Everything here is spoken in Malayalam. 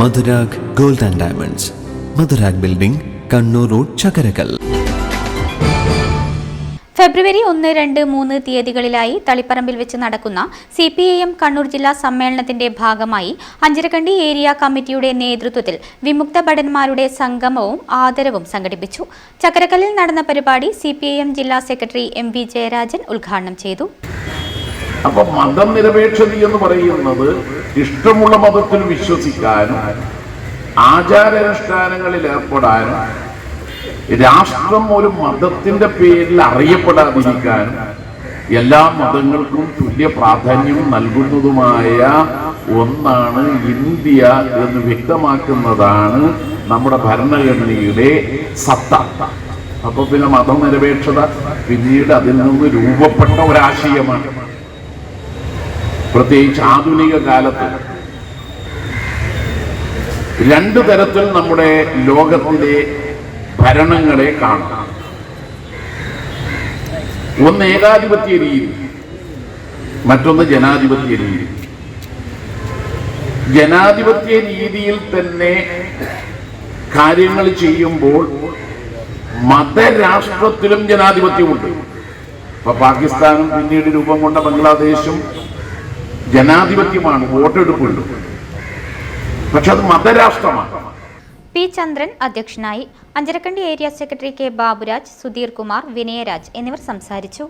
Madhurag gold and diamonds. Madhurag building Kannur road Chakkarakkal. ഫെബ്രുവരി ഒന്ന് രണ്ട് മൂന്ന് തീയതികളിലായി തളിപ്പറമ്പിൽ വെച്ച് നടക്കുന്ന C P I M Kannur ജില്ലാ സമ്മേളനത്തിന്റെ ഭാഗമായി അഞ്ചരക്കണ്ടി ഏരിയ കമ്മിറ്റിയുടെ നേതൃത്വത്തിൽ വിമുക്ത ഭടന്മാരുടെ സംഗമവും ആദരവും സംഘടിപ്പിച്ചു. ചക്കരക്കല്ലിൽ നടന്ന പരിപാടി സി ജില്ലാ സെക്രട്ടറി എം വി ജയരാജൻ ഉദ്ഘാടനം ചെയ്തു. അപ്പൊ മതനിരപേക്ഷത എന്ന് പറയുന്നത് ഇഷ്ടമുള്ള മതത്തിൽ വിശ്വസിക്കാനും ആചാരാനുഷ്ഠാനങ്ങളിൽ ഏർപ്പെടാനും രാഷ്ട്രം ഒരു മതത്തിന്റെ പേരിൽ അറിയപ്പെടാതിരിക്കാനും എല്ലാ മതങ്ങൾക്കും തുല്യ പ്രാധാന്യം നൽകുന്നതുമായ ഒന്നാണ് ഇന്ത്യ എന്ന് വ്യക്തമാക്കുന്നതാണ് നമ്മുടെ ഭരണഘടനയുടെ സത്ത. അപ്പൊ പിന്നെ മതനിരപേക്ഷത പിന്നീട് അതിൽ നിന്ന് രൂപപ്പെട്ട ഒരാശയമാണ്. പ്രത്യേകിച്ച് ആധുനിക കാലത്ത് രണ്ടു തരത്തിൽ നമ്മുടെ ലോകത്തിലെ ഭരണങ്ങളെ കാണാം. ഒന്ന് ഏകാധിപത്യ രീതി മറ്റൊന്ന് ജനാധിപത്യ രീതി. ജനാധിപത്യ രീതിയിൽ തന്നെ കാര്യങ്ങൾ ചെയ്യുമ്പോൾ മതരാഷ്ട്രത്തിലും ജനാധിപത്യമുണ്ട്. ഇപ്പൊ പാകിസ്ഥാനും പിന്നീട് രൂപം കൊണ്ട ബംഗ്ലാദേശും ജനാധിപത്യമാണ് വോട്ടെടുപ്പുണ്ട് പക്ഷെ അത് മതരാഷ്ട്രമാണ്. പി ചന്ദ്രൻ അധ്യക്ഷനായി Anjarakandy area secretary K Baburaj Sudheer Kumar Vinayaraj എന്നിവർ സംസാരിച്ചു.